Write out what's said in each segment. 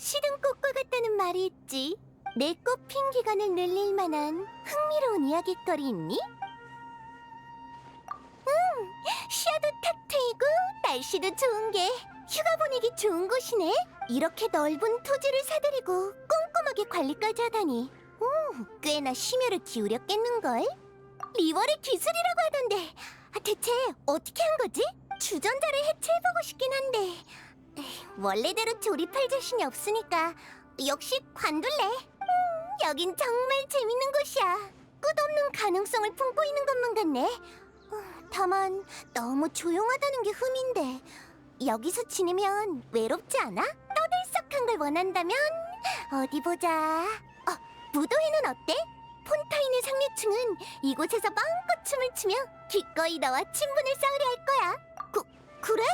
시든 꽃과 같다는 말이 있지. 내 꽃핀 기간을 늘릴 만한 흥미로운 이야기거리 있니? 응, 시야도 탁 트이고 날씨도 좋은 게 휴가 보내기 좋은 곳이네. 이렇게 넓은 토지를 사들이고 꼼꼼하게 관리까지 하다니. 오, 꽤나 심혈을 기울였겠는걸? 리월의 기술이라고 하던데 아, 대체 어떻게 한 거지? 주전자를 해체해보고 싶긴 한데 원래대로 조립할 자신이 없으니까 역시 관둘래. 음, 여긴 정말 재밌는 곳이야. 끝없는 가능성을 품고 있는 것만 같네. 어, 다만 너무 조용하다는 게 흠인데 여기서 지내면 외롭지 않아? 떠들썩한 걸 원한다면 어디 보자. 어, 무도회는 어때? 폰타인의 상류층은 이곳에서 마음껏 춤을 추며 기꺼이 너와 친분을 쌓으려 할 거야. 그, 그래?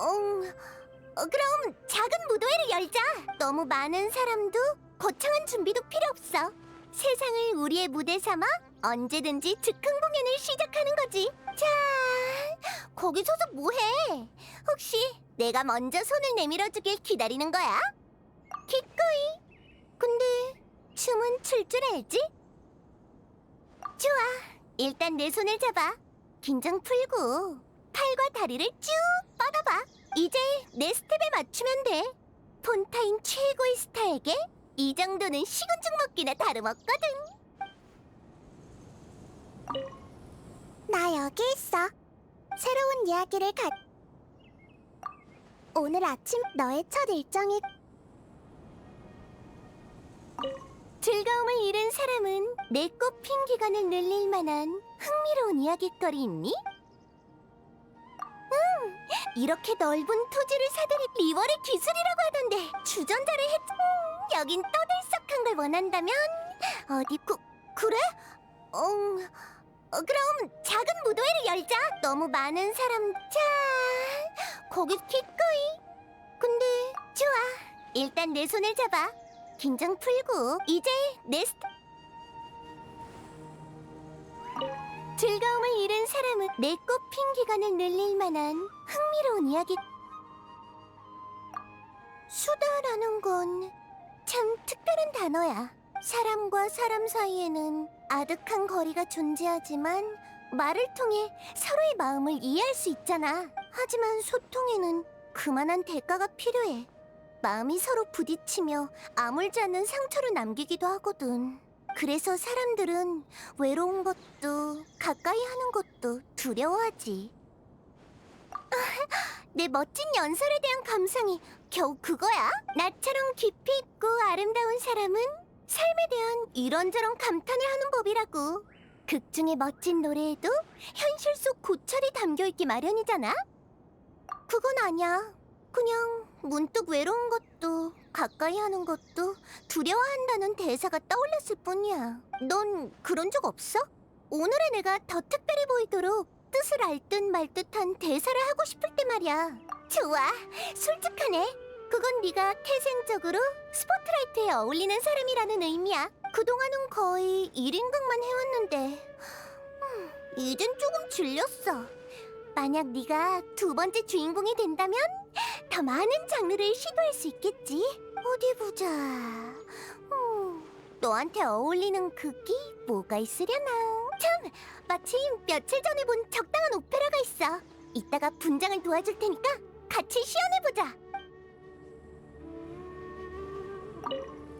음, 어, 그럼 작은 무도회를 열자. 너무 많은 사람도 거창한 준비도 필요 없어. 세상을 우리의 무대 삼아 언제든지 즉흥 공연을 시작하는 거지. 자, 거기 서서 뭐해? 혹시 내가 먼저 손을 내밀어 주길 기다리는 거야? 기꺼이. 근데 춤은 출 줄 알지? 좋아. 일단 내 손을 잡아. 긴장 풀고 팔과 다리를 쭉 뻗어봐. 이제 내 스텝에 맞추면 돼. 폰타인 최고의 스타에게 이 정도는 죽 먹기나 다름없거든. 나 여기 있어. 새로운 이야기를 가. 오늘 아침 너의 첫 일정이 즐거움을 잃은 사람은 내 꽃핀 기간을 늘릴 만한 흥미로운 이야기거리 있니? 응, 이렇게 넓은 토지를 사들이 리월의 기술이라고 하던데 주전자를 했... 음, 여긴 떠들썩한 걸 원한다면 어디 그... 그래? 음, 어, 그럼 작은 무도회를 열자. 너무 많은 사람... 자... 거기 기꺼이. 근데 좋아. 일단 내 손을 잡아. 긴장 풀고 이제 내 스... 즐거움을 잃은 사람은 내 꽃핀 기간을 늘릴 만한 흥미로운 이야기. 수다라는 건 참 특별한 단어야. 사람과 사람 사이에는 아득한 거리가 존재하지만 말을 통해 서로의 마음을 이해할 수 있잖아. 하지만 소통에는 그만한 대가가 필요해. 마음이 서로 부딪히며 아물지 않는 상처를 남기기도 하거든. 그래서 사람들은 외로운 것도 가까이 하는 것도 두려워하지. 내 멋진 연설에 대한 감상이 겨우 그거야? 나처럼 깊이 있고 아름다운 사람은 삶에 대한 이런저런 감탄을 하는 법이라고. 극 중의 멋진 노래에도 현실 속 고찰이 담겨 있기 마련이잖아? 그건 아니야. 그냥 문득 외로운 것도 가까이 하는 것도 두려워한다는 대사가 떠올랐을 뿐이야. 넌 그런 적 없어? 오늘의 내가 더 특별해 보이도록 뜻을 알듯 말 듯한 대사를 하고 싶을 때 말이야. 좋아, 솔직하네. 그건 네가 태생적으로 스포트라이트에 어울리는 사람이라는 의미야. 그동안은 거의 1인극만 해왔는데 음, 이젠 조금 질렸어. 만약 네가 두 번째 주인공이 된다면 더 많은 장르를 시도할 수 있겠지. 어디 보자. 음, 너한테 어울리는 극이 뭐가 있으려나? 참, 마침 며칠 전에 본 적당한 오페라가 있어. 이따가 분장을 도와줄 테니까 같이 시연해 보자.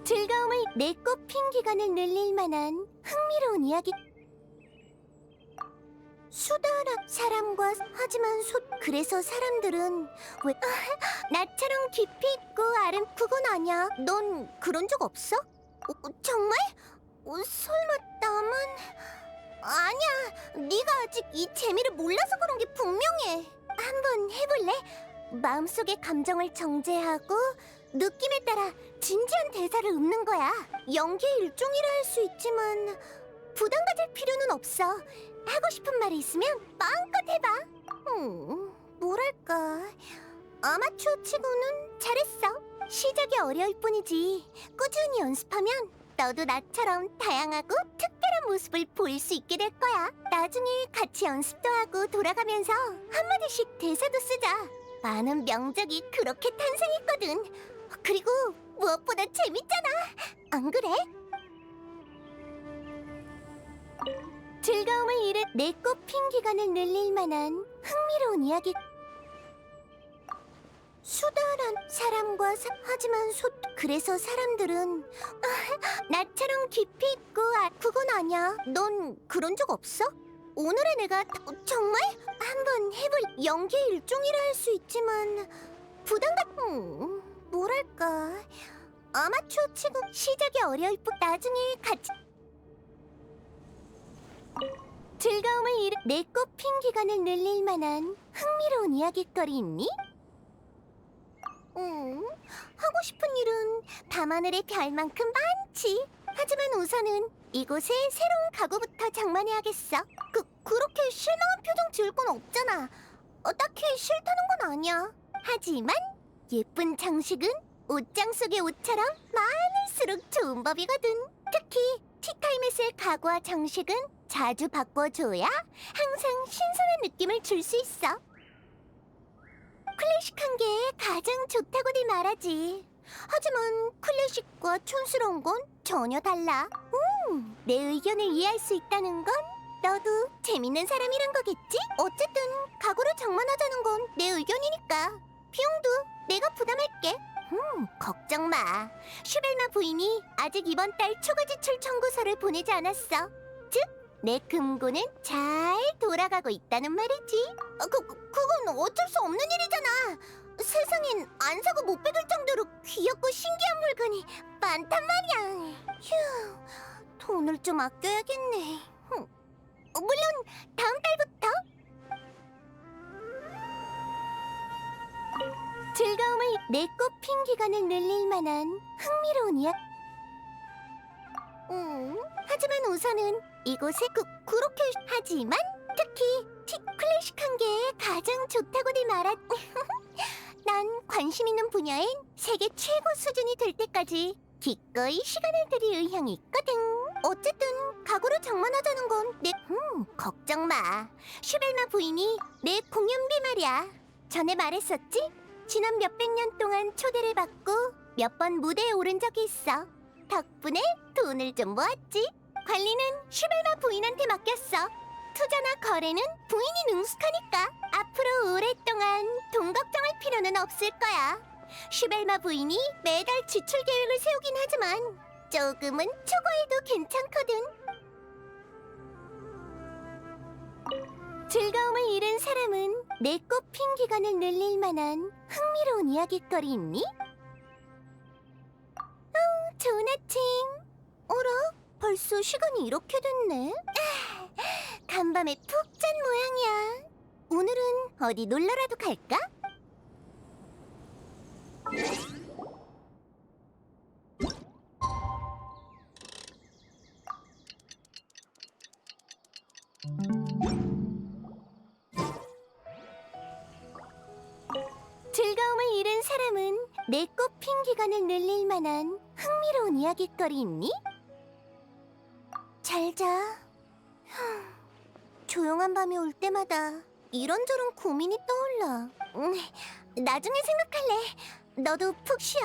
즐거움을 내 꽃핀 기간을 늘릴 만한 흥미로운 이야기. 수다라 사람과 하지만 소 그래서 사람들은 왜 아, 나처럼 깊이 있고 아름 그건 아니야 넌 그런 적 없어? 어, 정말? 어, 설마 나만 아니야 네가 아직 이 재미를 몰라서 그런 게 분명해 한번 해볼래? 마음속의 감정을 정제하고 느낌에 따라 진지한 대사를 읊는 거야 연기의 일종이라 할 수 있지만 부담 가질 필요는 없어 하고 싶은 말이 있으면 마음껏 해봐. 음, 뭐랄까. 아마추어 치고는 잘했어. 시작이 어려울 뿐이지. 꾸준히 연습하면 너도 나처럼 다양하고 특별한 모습을 보일 수 있게 될 거야. 나중에 같이 연습도 하고 돌아가면서 한마디씩 대사도 쓰자. 많은 명작이 그렇게 탄생했거든. 그리고 무엇보다 재밌잖아. 안 그래? 즐거움을 잃은 내 꽃핀 기간을 늘릴 만한 흥미로운 이야기. 수다란 사람과 사, 하지만 소 그래서 사람들은 아, 나처럼 깊이 있고 아, 그건 아니야. 넌 그런 적 없어? 오늘의 내가 어, 정말 한번 해볼 연기의 일종이라 할 수 있지만 부담 같은 뭐랄까 아마추어 치고 시작이 어려울 뿐 나중에 같이 즐거움을 잃은 내 꽃핀 기간을 늘릴 만한 흥미로운 이야기거리 있니? 음, 하고 싶은 일은 밤하늘의 별만큼 많지. 하지만 우선은 이곳에 새로운 가구부터 장만해야겠어. 그 그렇게 실망한 표정 지을 건 없잖아. 어, 딱히 싫다는 건 아니야. 하지만 예쁜 장식은 옷장 속의 옷처럼 많을수록 좋은 법이거든. 특히 티타임에 쓸 가구와 장식은 자주 바꿔줘야 항상 신선한 느낌을 줄 수 있어. 클래식한 게 가장 좋다고들 말하지. 하지만 클래식과 촌스러운 건 전혀 달라. 음, 내 의견을 이해할 수 있다는 건 너도 재밌는 사람이란 거겠지? 어쨌든 가구를 장만하자는 건 내 의견이니까 비용도 내가 부담할게. 음, 걱정 마. 슈벨마 부인이 아직 이번 달 초과 지출 청구서를 보내지 않았어. 즉, 내 금고는 잘 돌아가고 있다는 말이지. 어, 그, 그- 그건 어쩔 수 없는 일이잖아. 세상엔 안 사고 못 빼둘 정도로 귀엽고 신기한 물건이 많단 말이야. 휴, 돈을 좀 아껴야겠네. 흠. 어, 물론 다음 달부터. 즐거움을 내 꽃핀 기간을 늘릴 만한 흥미로운 이야기. 우선은 이곳에 그, 그렇게 하지만 특히 티 클래식한 게 가장 좋다고들 말하. 난 관심 있는 분야엔 세계 최고 수준이 될 때까지 기꺼이 시간을 들일 의향이 있거든. 어쨌든 가구를 장만하자는 건 내. 음, 걱정 마. 슈벨마 부인이 내 공연비 말이야. 전에 말했었지? 지난 몇백 년 동안 초대를 받고 몇 번 무대에 오른 적이 있어. 덕분에 돈을 좀 모았지. 관리는 슈벨마 부인한테 맡겼어. 투자나 거래는 부인이 능숙하니까 앞으로 오랫동안 돈 걱정할 필요는 없을 거야. 슈벨마 부인이 매달 지출 계획을 세우긴 하지만 조금은 초과해도 괜찮거든. 즐거움을 잃은 사람은 내 꽃핀 기간을 늘릴 만한 흥미로운 이야기거리 있니? 어, 좋은 아침. 어라? 벌써 시간이 이렇게 됐네. 아, 간밤에 푹 잔 모양이야. 오늘은 어디 놀러라도 갈까? 즐거움을 잃은 사람은 내 꽃핀 기간을 늘릴 만한 흥미로운 이야기거리 있니? 잘 자. 조용한 밤이 올 때마다 이런저런 고민이 떠올라. 음, 나중에 생각할래. 너도 푹 쉬어.